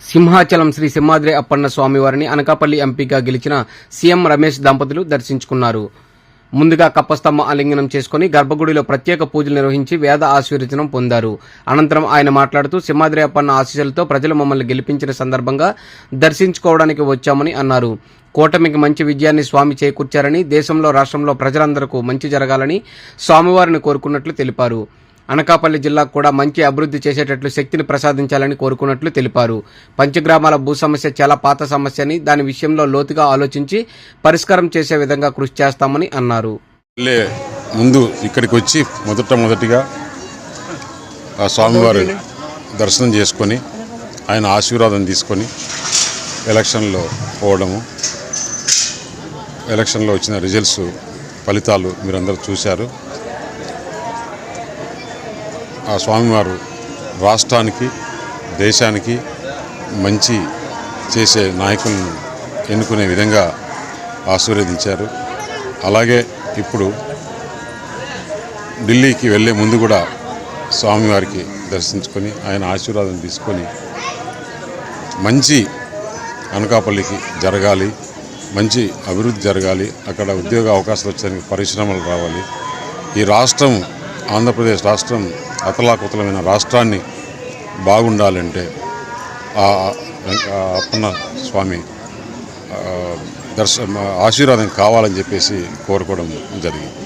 సింహాచలం శ్రీ సింహాద్రి అప్పన్న స్వామివారిని అనకాపల్లి ఎంపీగా గెలిచిన సీఎం రమేష్ దంపతులు దర్శించుకున్నారు. ముందుగా కప్పస్తంభ ఆలింగనం చేసుకుని గర్భగుడిలో ప్రత్యేక పూజలు నిర్వహించి వేద ఆశీర్వచనం పొందారు. అనంతరం ఆయన మాట్లాడుతూ సింహాద్రి అప్పన్న ఆశీస్సులతో ప్రజలు మమ్మల్ని గెలిపించిన సందర్భంగా దర్శించుకోవడానికి వచ్చామని అన్నారు. కూటమికి మంచి విజయాన్ని స్వామి చేకూర్చారని దేశంలో రాష్ట్రంలో ప్రజలందరకు మంచి జరగాలని స్వామివారిని కోరుకున్నట్లు తెలిపారు. అనకాపల్లి జిల్లాకు కూడా మంచి అభివృద్ధి చేసేటట్లు శక్తిని ప్రసాదించాలని కోరుకున్నట్లు తెలిపారు. పంచగ్రామాల భూ సమస్య చాలా పాత సమస్య అని దాని విషయంలో లోతుగా ఆలోచించి పరిష్కారం చేసే విధంగా కృషి చేస్తామని అన్నారు. ముందు ఇక్కడికి వచ్చి మొదట మొదటిగా ఆ స్వామివారి దర్శనం చేసుకొని ఆయన ఆశీర్వాదం తీసుకొని ఎలక్షన్లో పోవడము ఎలక్షన్లో వచ్చిన రిజల్ట్స్ ఫలితాలు మీరందరూ చూశారు. ఆ స్వామివారు రాష్ట్రానికి దేశానికి మంచి చేసే నాయకులను ఎన్నుకునే విధంగా ఆశీర్వదించారు. అలాగే ఇప్పుడు ఢిల్లీకి వెళ్ళే ముందు కూడా స్వామివారికి దర్శించుకొని ఆయన ఆశీర్వాదం తీసుకొని మంచి అనకాపల్లికి జరగాలి మంచి అభివృద్ధి జరగాలి అక్కడ ఉద్యోగ అవకాశాలు వచ్చేందుకు పరిశ్రమలు రావాలి. ఈ రాష్ట్రం ఆంధ్రప్రదేశ్ రాష్ట్రం అతలాకుతలమైన రాష్ట్రాన్ని బాగుండాలంటే ఆ అప్పన్న స్వామి దర్శ ఆశీర్వాదం కావాలని చెప్పేసి కోరుకోవడం జరిగింది.